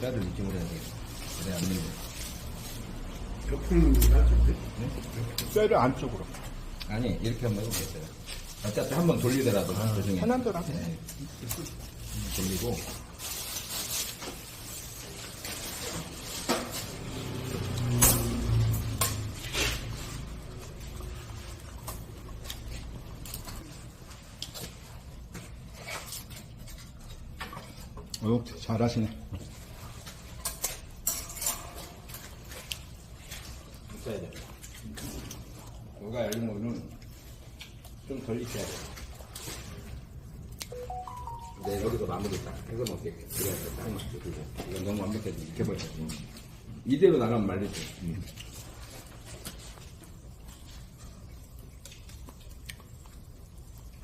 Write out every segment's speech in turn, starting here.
뼈를 느낌으로 해야 되겠다. 그래, 안 밀려. 옆으로 할 텐데. 뼈를 안쪽으로. 아니, 이렇게 한번 해보겠어요. 어차피 한번 돌리더라도 나중에. 편한 대로 하세요. 네. 돌리고. 어, 잘하시네. 돼. 뭐가 열린 거는 좀덜 익혀야 돼. 네, 여기서 마무리 딱 해서 먹게. 그래야 돼. 딱 맞게. 그죠. 이건 너무 완벽해서 익혀버렸지. 이대로 나가면 말리지. 음.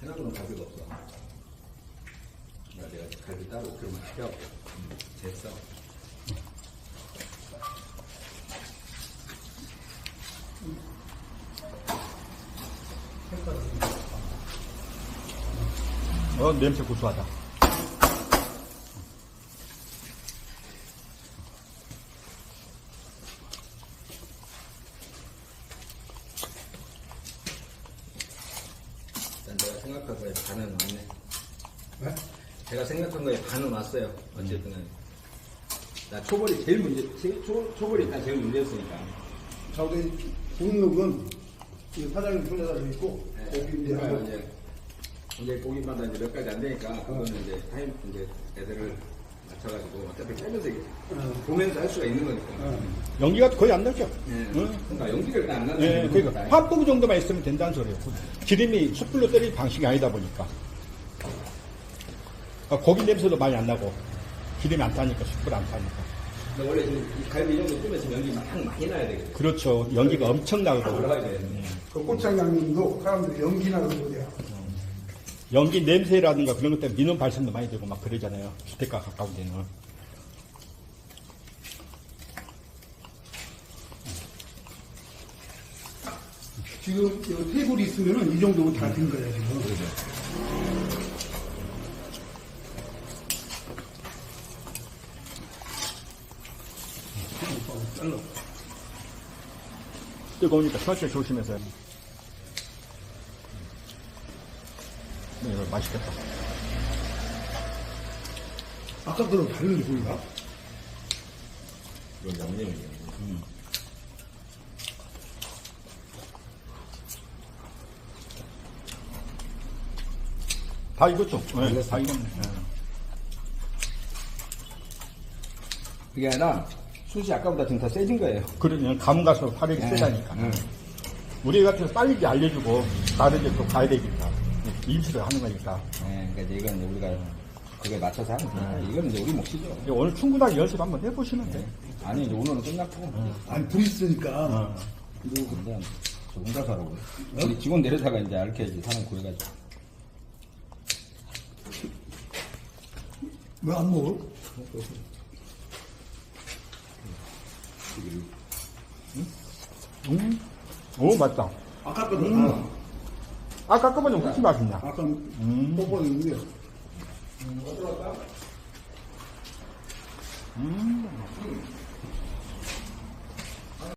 하나도 가격 없어. 나 내가 갈비 따로 그러면 필요 없어. 음, 됐어. 어, 냄새 고소하다. 일단 내가 생각한 거에 반은 왔네. 네? 제가 생각한 거에 반은 왔어요. 어쨌든. 나 초벌이 제일 문제, 제- 초, 초벌이 일단 제일 문제였으니까. 저기 등록은 이 사장님 손에다 져 있고 고기 이제 그러니까 하고 이제, 이제 고기마다 이제 몇 가지 안 되니까, 그거는 이제 타임, 이제 애들을 맞춰가지고, 어차피 빼면서 이게 어. 보면서 할 수가 있는 거니까. 어. 연기가 거의 안 나죠? 예. 응? 그러니까 연기가 일단 안 나는 네, 그러니까 한 포기 정도만 있으면 된다는 소리예요. 기름이 숯불로 때릴 방식이 아니다 보니까. 아, 고기 냄새도 많이 안 나고 기름이 안 타니까 숯불 안 타니까. 근데 원래 지금 이 갈비 이 정도 끄면서 연기 막 많이 나야 되거든. 그렇죠. 연기가 엄청 나거든요. 올라가야 돼. 그 양념도 사람들이 연기나 그런 거야. 연기 냄새라든가 그런 것 때문에 민원 발생도 많이 되고 막 그러잖아요. 주택가 가까운 데는. 지금 이 테이블이 있으면은 이 정도면 다 된 거야 지금. 잘라. 뜨거우니까 천천히 조심해서. 이거 맛있겠다. 아까 거랑 다른데 보이나? 이건 양념이에요. 다 익었죠? 네, 익었어. 다 익었네. 네. 그게 아니라, 숯이 아까보다 지금 더 세진 거예요. 그러면 감 가서 화력이 세다니까. 네. 우리 같은 빨리 이제 알려주고 다른 데또 가야 되니까 임시를 하는 거니까. 네, 그러니까 이제 이건 이제 우리가 그거에 맞춰서 하는 거야. 이건 이제 우리 몫이죠. 이제 오늘 충분하게 연습 한번 해보시면 돼. 아니, 이제 오늘은 끝났고. 아니 불 있으니까 어. 이거 근데 저 혼자서 하라고. 우리 직원 내려다가 이제 알켜야지 사람 구해가지고. 왜 안 먹어? 음. 오, 맛있다. 아까 거도 음. 아까 거보다 훨씬 맛있냐? 아까 음. 뽀뽀했는데 음.